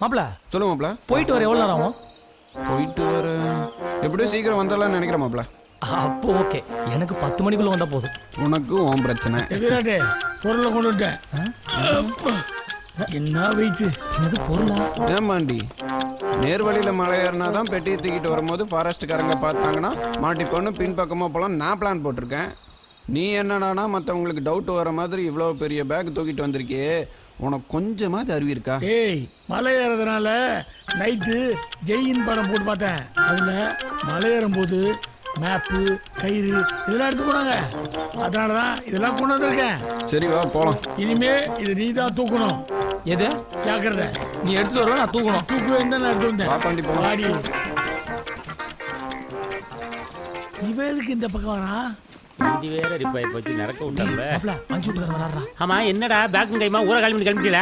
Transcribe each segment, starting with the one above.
மாப்ள சொல்லுங்க மாப்ள. போயிட்டு வர எவ்வளவு நேரம் ஆகும்? போயிட்டு வர எப்படியும் சீக்கிரம் வந்துடலாம்னு நினைக்கிறேன் மாப்ள. அப்போ ஓகே. எனக்கு பத்து மணிக்குள்ள வந்தா போதும். உனக்கு உன் பிரச்சனை. எதிராட்டே பொருளை கொண்டு விட்டேன். என்ன வெயிட்டு என்னது பொருளா? ஏமாண்டி நேர் வழியில மலை ஏறினா தான் பெட்டியை தூக்கிட்டு வரும்போது ஃபாரஸ்ட்டுக்காரங்க பார்த்தாங்கன்னா மாட்டிக்கொண்டு பின்பக்கமாக போகலாம் நான் பிளான் போட்டிருக்கேன். நீ என்னடானா மற்றவங்களுக்கு டவுட் வர மாதிரி இவ்வளோ பெரிய பேக் தூக்கிட்டு வந்திருக்கியே. உனக்கு கொஞ்சமாவது அறிவு இருக்கா? ஏய் மலை ஏறதுனால நைட்டு ஜெயின் படம் போட்டு பார்த்தேன். அதுல மலை ஏறும்போது மேப்பு கயிறு இதெல்லாம் எடுத்து போனாங்க. அதனால தான் இதெல்லாம் கொண்டு வந்திருக்கேன். சரி வா போகலாம் இனிமே இது நீ தான் தூக்கணும். எது? ஜாக்கிரதை. நீ எடுத்துட்டு வரல நான் தூக்கணும். தூக்குவேன் தான் நான் எடுத்து வந்தேன். வாடி. இவன் எதுக்கு இந்த பக்கம் வரான்? வண்டி வேற ரிப்பாய் போச்சு நடக்க விட்டாங்களே மாப்ள அஞ்சு வீட்டுக்காரர் வராரா ஆமா என்னடா பேக்கும் கைமா ஊற கிளம்பி கிளம்பிட்டீல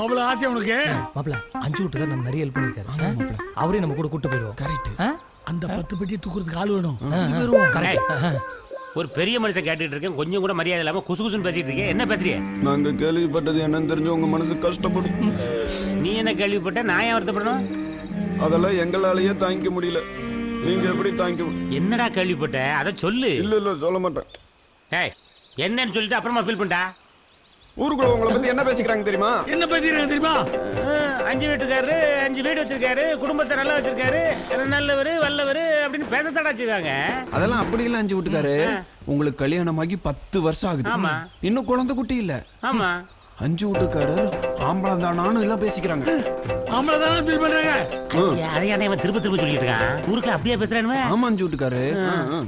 அவ்வளவு ஆசை உனக்கு? மாப்ள அஞ்சு வீட்டுக்காரர் நம்ம நிறைய ஹெல்ப் பண்ணிருக்காரு அவரே நம்ம கூட கூட்டு போயிருவோம் கரெக்ட் அந்த பத்து பெட்டி தூக்குறதுக்கு ஆள் வேணும். கரெக்ட் ஒரு பெரிய மனுஷன் கேட்டுட்டு இருக்கேன். கொஞ்சம் கூட மரியாதை இல்லாம குசு குசுன்னு பேசிட்டு இருக்கேன். என்ன பேசுறிய? நாங்கள் கேள்விப்பட்டது என்னன்னு தெரிஞ்சு உங்கள் மனசு கஷ்டப்படும். நீ என்ன கேள்விப்பட்ட? நான் ஏன் வருத்தப்படணும்? அதெல்லாம் எங்களாலேயே தாங்கிக்க முடியல. நீங்கள் எப்படி தாங்கிக்க மு- என்னடா கேள்விப்பட்ட? அதை சொல்லு. இல்ல இல்ல சொல்ல மாட்டேன். ஏய் என்னன்னு சொல்லிட்டு அப்புறமா ஃபீல் பண்ணிட்டா? ஊருக்குள்ள உங்களை பத்தி என்ன பேசிக்கிறாங்க தெரியுமா? என்ன பேசுறீங்க தெரியுமா? அஞ்சு வீட்டுக்காரரு அஞ்சு வீடு வச்சிருக்காரு குடும்பத்தை நல்லா வச்சிருக்காரு நல்லவர் வல்லவர் அப்படின்னு பேசத்தடா வச்சிருக்காங்க அதெல்லாம் அப்படி இல்ல அஞ்சு வீட்டுக்காரு உங்களுக்கு கல்யாணமாகி பத்து வருஷம் ஆகுது. ஆமா. இன்னும் குழந்தை குட்டி இல்ல. ஆமா. அஞ்சு வீட்டுக்காரு ஆம்பளம் தானான்னு எல்லாம் பேசிக்கிறாங்க. ஆம்பளை தானே ஃபீல் பண்றாங்க அதையான இவன் திரும்ப திரும்ப சொல்லிட்டு இருக்கான்? ஊருக்குள்ள அப்படியே பேசுறானுவே? ஆமா அஞ்சு வீட்டுக்காரு.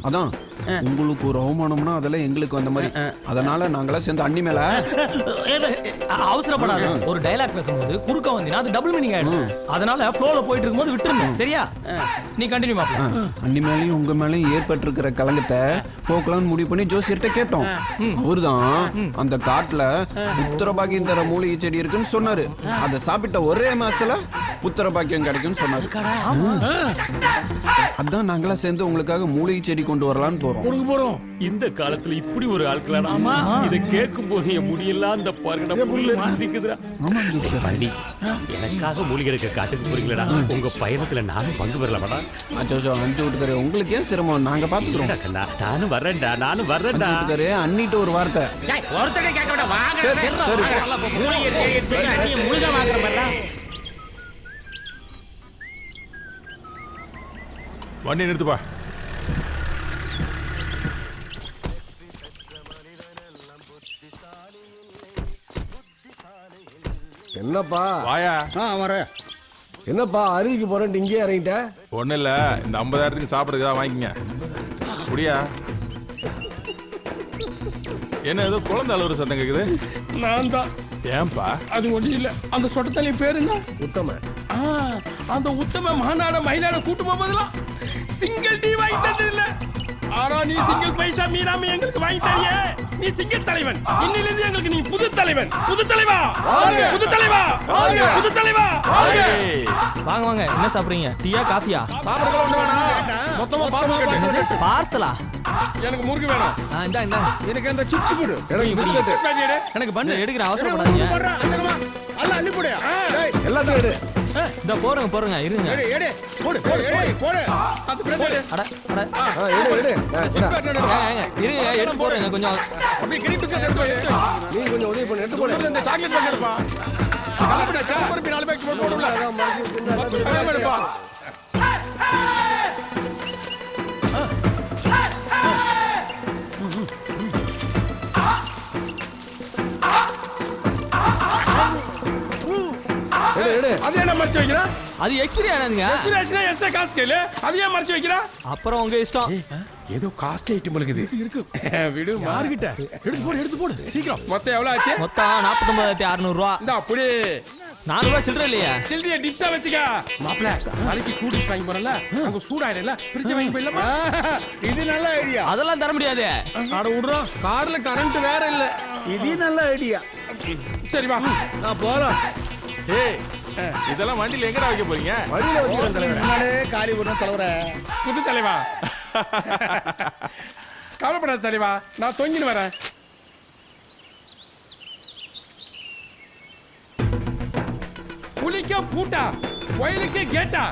அதான் உங்களுக்கு ஒரு அவமானம்னா அதெல்லாம் எங்களுக்கு வந்த மாதிரி. அதனால நாங்களாம் சேர்ந்து அண்ணி மேல அவசரப்படாத. ஒரு டயலாக் பேசும்போது குறுக்க வந்தீங்கன்னா அது டபுள் மீனிங் ஆயிடும். அதனால ஃப்ளோல போயிட்டு இருக்கும்போது விட்டுருங்க. சரியா? நீ கண்டினியூ மாப்ள அண்ணி மேலயும் உங்க மேலயும் ஏற்பட்டிருக்கிற கலங்கத்தை போக்கலாம்னு முடிவு பண்ணி ஜோசியர்கிட்ட கேட்டோம். அவர்தான் அந்த காட்டுல புத்திர பாக்கியம் தர மூலிகை செடி இருக்குன்னு சொன்னாரு. அதை சாப்பிட்ட ஒரே மாசத்துல புத்திர பாக்கியம் கிடைக்கும்னு சொன்னாரு. அதான் நாங்களா சேர்ந்து உங்களுக்காக மூலிகை செடி கொண்டு வரலாம்னு போறோம். கொடுக்க போறோம். இந்த காலத்துல இப்படி ஒரு ஆட்களா ஆமா. இத கேட்கும் போது என் முடியெல்லாம் அந்த பாருங்கடா. புல்ல நிக்குதுடா. ஆமா எனக்காக மூலிகை எடுக்க காட்டுக்கு போறீங்களா உங்க பயணத்துல நானும் பங்கு பெறலாமாடா? அச்சோ அஞ்சு வீட்டுக்காரு. உங்களுக்கு ஏன் சிரமம். நாங்க பாத்துக்கிறோம். கண்ணா நானும் வர்றேன்டா நானும் வர்றேன்டா. வீட்டுக்காரு அண்ணிட்ட ஒரு வார்த்தை. கேட்க வாங்க. மூலிகை முழுக வாங்குற மாதிரிடா. வண்டி நிறுத்துப்பா. என்னப்பா? வாயா. ஆ வரேன். என்னப்பா அருவிக்கு போறேன்ட்டு இங்கேயே இறங்கிட்ட? ஒன்றும் இல்லை. இந்த ஐம்பதாயிரத்துக்கு சாப்பிட்றதுக்கு தான் வாங்கிக்கங்க. முடியா? என்ன ஏதோ குழந்தை அழுவுற சத்தம் கேக்குது? நான் தான். ஏன்பா? அது ஒண்ணும் இல்ல. அந்த சொட்டத்தலை பேரு என்ன? உத்தம. ஆ, அந்த உத்தம மாநாட மயிலாட கூட்டு போகும்போதெல்லாம் சிங்கிள் டீ வாங்கி தந்தது இல்ல. ஆனா நீ சிங்கிள் பைசா மீறாம எங்களுக்கு வாங்கி தரியே. நீ சிங்கிள் தலைவன். இன்னில இருந்து எங்களுக்கு நீ புது தலைவன். புது தலைவா? புது தலைவா? புது தலைவா? வாங்க. வாங்க என்ன சாப்பிடுறீங்க? டீயா காஃபியா? மொத்தமா பாருங்க பார்சலா? எனக்கு முறுக்கு வேணும். இந்தா இந்தா. எனக்கு அந்த சிப்ஸ் கொடு எனக்கு பண்ணு எடுக்கிற அசகமா அல்ல அள்ளி போடு. எல்லாத்தையும் எடு. இந்த போறேங்க போறேங்க இருங்க. எடு எடு. போடு போடு எடு. போடு. அட அட. ஆ, எடு எடு. ஏங்க, இருங்க எடுத்து போறேங்க கொஞ்சம். அப்படியே கிரீம் பிஸ்கட் எடுத்து வை. நீ கொஞ்சம் உதவி பண்ணி எடுத்து போடு. இந்த சாக்லேட் பேக் எடுப்பா. கலப்பட சாக்லேட் நாலு பேக் போட்டு போடுல பத்து பேக் மறைச்சு வைக்கிறா? அது எக்ஸ்பிரி ஆனதுங்க. எஸ் காசு கேளு அது ஏன் மறைச்சு வைக்கிறா? அப்புறம் உங்க இஷ்டம். ஏதோ காஸ்ட் ஐட்டம் இருக்குது. இருக்கு விடு மார்கிட்ட எடுத்து போடு எடுத்து போடு. சீக்கிரம். மொத்தம் எவ்வளவு ஆச்சு? மொத்தம் நாற்பத்தொன்பதாயிரத்தி அறுநூறு ரூபா இந்த அப்படி நானூறு ரூபா சில்லற இல்லையா. சில்லறைய டிப்ஸா வச்சுக்க. மாப்ள நாளைக்கு கூடி வாங்கி போறல அங்க சூடாயிடல ஃப்ரிட்ஜ் வாங்கி போயிடலாமா? இது நல்ல ஐடியா அதெல்லாம் தர முடியாது. ஆட விடுறோம் கார்ல கரண்ட் வேற இல்ல. இது நல்ல ஐடியா சரி வா. நான் போறோம் ஏய் இதெல்லாம் வண்டியில் எங்கடா வைக்க போறீங்க? வழியில வச்சுக்கிறேன் தலைவரே? காலி விடணும் தலைவரே. புது தலைவா கவலைப்படாத தலைவா நான் தொங்கின்னு வரேன். புலிக்க பூட்டா கோயிலுக்கே கேட்டா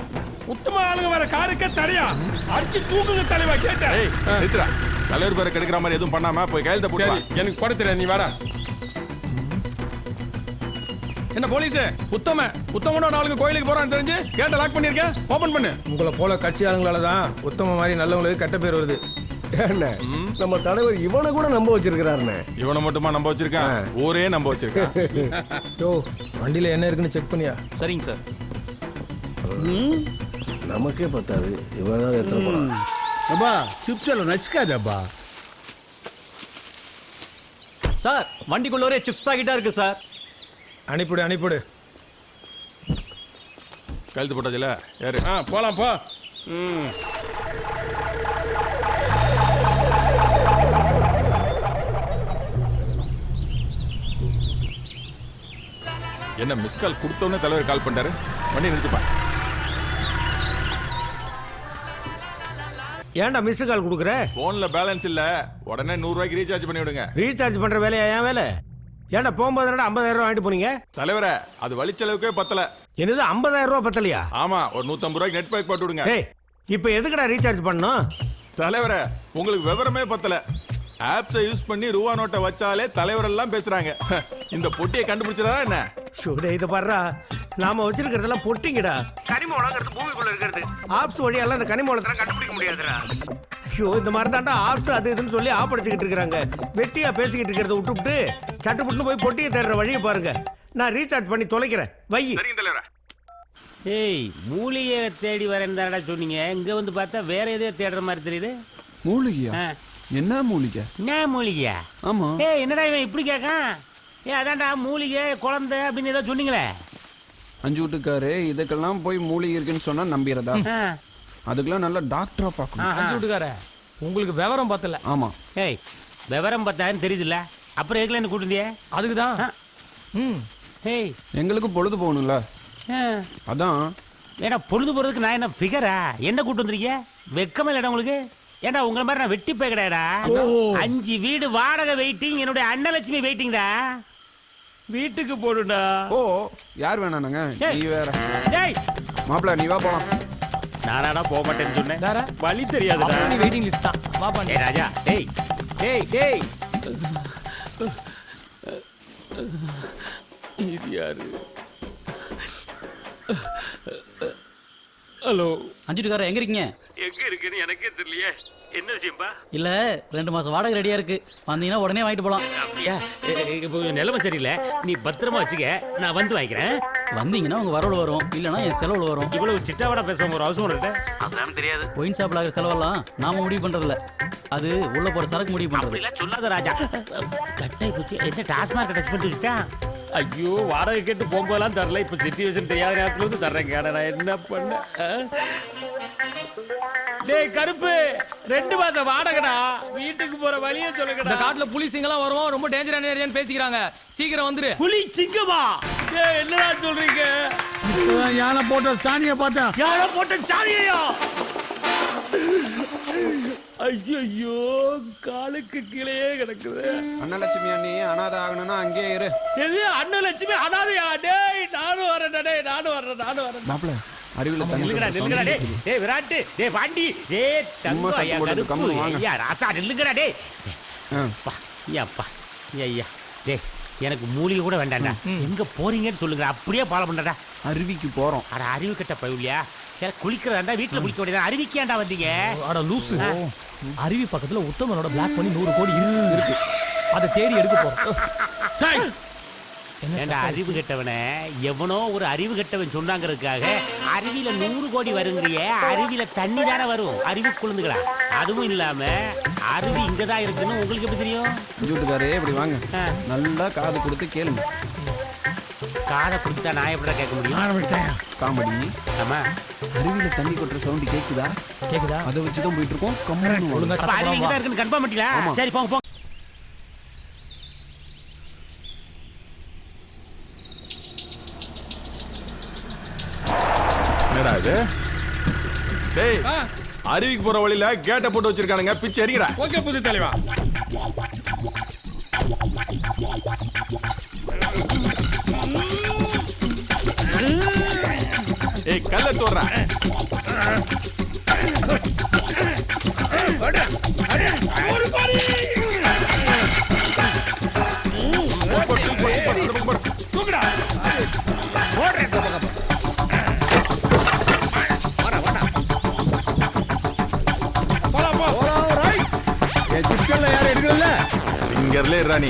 உத்தம ஆளுங்க வர காருக்கே தடையா? அடிச்சு தூக்குங்க தலைவா கேட்டா. தலைவர் பேரை கெடுக்கிற மாதிரி எதுவும் பண்ணாம போய் சரி போட்டு எனக்கு போட தெரியாது நீ வாடா. என்ன போலீஸ்? உத்தம உத்தமனோட ஆளுங்க கோயிலுக்கு போறான்னு தெரிஞ்சு கேட்ட லாக் பண்ணிருக்கேன் ஓபன் பண்ணு. உங்களை போல கட்சி ஆளுங்களால தான் உத்தம மாதிரி நல்லவங்களுக்கு கெட்ட பேர் வருது. என்ன நம்ம தலைவர் இவனை கூட நம்ப வச்சிருக்கிறாருண்ணே. இவனை மட்டுமா நம்ப வச்சிருக்கான்? ஊரே நம்ப வச்சிருக்கான். யோ வண்டியில என்ன இருக்குன்னு செக் பண்ணியா? சரிங்க சார். நமக்கே பத்தாது. இவன் தான் எடுத்துட்டு போறான் அப்பா சிப்ஸ்ல நச்சுக்காதப்பா. சார் வண்டிக்குள்ள ஒரே சிப்ஸ் பாக்கெட்டா இருக்கு சார். அனுப்பிடு அனுப்பிடு கையெழுத்து போட்டாச்சுல? யாரு? ஆ போலாம் போ. ம். என்ன மிஸ் கால் கொடுத்தோன்னே தலைவர் கால் பண்ணிட்டாரு? வண்டி நிறுத்துப்பா. ஏன்டா மிஸ் கால் கொடுக்குற? போன்ல பேலன்ஸ் இல்ல. உடனே நூறு ரூபாய்க்கு ரீசார்ஜ் பண்ணி விடுங்க ரீசார்ஜ் பண்ற வேலையா ஏன் வேலை? ஏன்டா போகும்போது என்னடா ஐம்பதாயிரம் ரூபா வாங்கிட்டு போனீங்க? தலைவரே அது வழிச்செலவுக்கே பத்தல. என்னது ஐம்பதாயிரம் ரூபா பத்தலையா? ஆமா ஒரு நூத்தம்பது ரூபாய்க்கு நெட் பேக் போட்டு விடுங்க. ஏய் இப்போ எதுக்குடா ரீசார்ஜ் பண்ணணும்? தலைவரே உங்களுக்கு விவரமே பத்தல. ஆப்ஸை யூஸ் பண்ணி ரூபா நோட்டை வச்சாலே தலைவர் எல்லாம் பேசுறாங்க இந்த பொட்டியை கண்டுபிடிச்சதா என்ன? ஷூடே இதை பாடுறா நாம வச்சிருக்கிறதெல்லாம் பொட்டிங்கடா. கனிம வளங்கிறது பூமிக்குள்ள இருக்கிறது. ஆப்ஸ் வழியெல்லாம் இந்த கனிம வளத்தெல்லாம் கண்டுபிடிக்க முடியாதுடா. ஐயோ இந்த மாதிரி தாண்டா ஆப்ஸ் அது இதுன்னு சொல்லி ஆப்படிச்சுக்கிட்டு இருக்கிறாங்க. வெட்டியா பேசிக்கிட்டு இருக்கிறத விட்டுவிட்டு சட்டுப்புட்டுன்னு போய் பொட்டியை தேடுற வழியை பாருங்க. நான் ரீசார்ஜ் பண்ணி தொலைக்கிறேன். வை. ஏய் மூலிகையை தேடி வரேன்னு தானடா சொன்னீங்க. இங்க வந்து பார்த்தா வேற எதையோ தேடுற மாதிரி தெரியுது. மூலிகையா? ஆ. என்ன மூலிகை? என்ன மூலிகையா ஆமா. ஏய் என்னடா இவன் இப்படி கேட்கான் ஏ அதான்டா மூலிகை குழந்தை அப்படின்னு ஏதோ சொன்னீங்களே. அஞ்சு வீட்டுக்காரு இதுக்கெல்லாம் போய் மூலிகை இருக்குன்னு சொன்னா நம்பிடுறதா? ஆ. அதுக்கெல்லாம் நல்லா டாக்டரா பார்க்கணும். விட்டுக்கார உங்களுக்கு விவரம் பத்தல. ஆமா. ஏய் விவரம் பத்தாயிரம் தெரியுதுல்ல? அப்புறம் எதுக்குல என்ன கூட்டிருந்தியே அதுக்கு தான். ம். ஏய். எங்களுக்கு பொழுது போகணும்ல. ஆ. அதான். ஏடா பொழுது போறதுக்கு நான் என்ன ஃபிகரா என்ன கூட்டு வந்திருக்கீங்க வெக்கமே இல்லடா உங்களுக்கு? ஏண்டா உங்களை மாதிரி நான் வெட்டி போய் கிடையாடா அஞ்சு வீடு வாடகை வெயிட்டிங் என்னுடைய அன்னலட்சுமி வெயிட்டிங்டா வீட்டுக்கு போடுடா ஓ யார் வேணானுங்க? ஏய். நீ வேற. டேய் மாப்பிள்ள நீ வா போலாம். நானாடா போக மாட்டேன்னு சொன்னேன். வழி தெரியாதுடா. நீ வெயிட்டிங் லிஸ்ட் தான். நீ. டேய் ராஜா டேய் டேய் டேய். இது யாரு? ஹலோ. அஞ்சுட்டுக்காரர் எங்க இருக்கீங்க? எங்க இருக்குன்னு எனக்கே தெரியலையே. என்ன விஷயம்பா? இல்ல ரெண்டு மாசம் வாடகை ரெடியா இருக்கு. வந்தீங்கன்னா உடனே வாங்கிட்டு போலாம். நிலைமை சரியில்லை. நீ பத்திரமா வச்சுக்க. நான் வந்து வாங்கிக்கிறேன். வந்தீங்கன்னா உங்க வரவுல வரும். இல்லனா என் செலவுல வரும். இவ்வளவு ஸ்ட்ரிக்டாவோட பேசுவோம் ஒரு அவசரம் இருக்கு அதெல்லாம் தெரியாது. ஒயின் ஷாப்ல ஆகிற செலவெல்லாம் நாம முடிவு பண்றது இல்ல அது உள்ள போற சரக்கு முடிவு பண்றது. அப்படிலாம் சொல்லாத ராஜா. கட்டாய் போச்சு என்ன டாஸ்மார்க் டச் பண்ணி வச்சுட்டான் ஐயோ வாடகை கேட்டு போகும்போதெல்லாம் தரல. இப்ப சிச்சுவேஷன் தெரியாத நேரத்துல வந்து தர்றேன். கேட நான் என்ன பண்ண? டேய் கருப்பு ரெண்டு மாசம் வாடகைடா. வீட்டுக்கு போற வழியே இந்த சொல்லுங்கடா காட்டுல புலிசிங்கெல்லாம் வருவோம். ரொம்ப டேஞ்சரான ஏரியான்னு பேசிக்கிறாங்க. சீக்கிரம் வந்துரு. புலி சிங்கமா? என்னடா சொல்றீங்க? யானை போட்ட சாணியை பார்த்தேன். யாரோ போட்ட சாணியையா? ஐயோ காலுக்கு கீழே கிடக்குது. அன்னலட்சுமி அண்ணி அனாதை ஆகணும்னா அங்கேயே இரு. எது? அண்ணலட்சுமி அதாதையா டேய் நானும் வரேன் டேய் நானும் வரேன் நானும் வரேன் மாப்பிள்ள அறிவில் நில்லுங்கடா டேய். டேய் விராட்டு டேய் பாண்டி டேய் சும்மா தங்கம் ஐயா கருப்பு. ராசா நில்லுங்கடா டேய். அப்பா ஐயா. டேய் எனக்கு மூலிகை கூட வேண்டாம்டா எங்க போறீங்கன்னு சொல்லுங்க. அப்படியே ஃபாலோ பண்றடா அருவிக்கு போறோம். அட அறிவு கட்ட பையலியா சரி குளிக்கிறதா வீட்டுல குளிக்க வேண்டியதா அறிவிக்காண்டா வந்தீங்க? அட லூசு. அருவி பக்கத்துல உத்தமனோட பிளாக் பண்ணி நூறு கோடி இருக்கு. இருக்கு. அதை தேடி எடுக்க போறோம். ஏண்டா அறிவு கெட்டவனே? எவனோ ஒரு அறிவு கெட்டவன் சொன்னாங்கிறதுக்காக அருவியில நூறு கோடி வருங்கிறிய அருவியில தண்ணி தானே வரும். அருவி குழந்துகளா அதுவும் இல்லாம அருவி இங்கதான் இருக்குன்னு உங்களுக்கு எப்படி தெரியும்? வீட்டுக்காரே இப்படி வாங்க. நல்லா காது கொடுத்து கேளுங்க. காதை கொடுத்தா நான் எப்படிடா கேட்க முடியும்? காமெடி. ஆமா. அருவியில தண்ணி கொட்டுற சவுண்ட் கேக்குதா? கேக்குதா? அதை வச்சு தான் போயிட்டு இருக்கோம். இங்கதான் இருக்குன்னு கன்ஃபார்ம் பண்ணிட்டீங்களா? சரி போங்க போங்க என்னடா இது டேய் அருவிக்கு போற வழியில கேட்டை போட்டு வச்சிருக்கானுங்க. பிச்சு எறிகிறா ஓகே புது தலைவா. ஏய் கல்ல தோறா சிக்கல்ல யாரும் ராணி.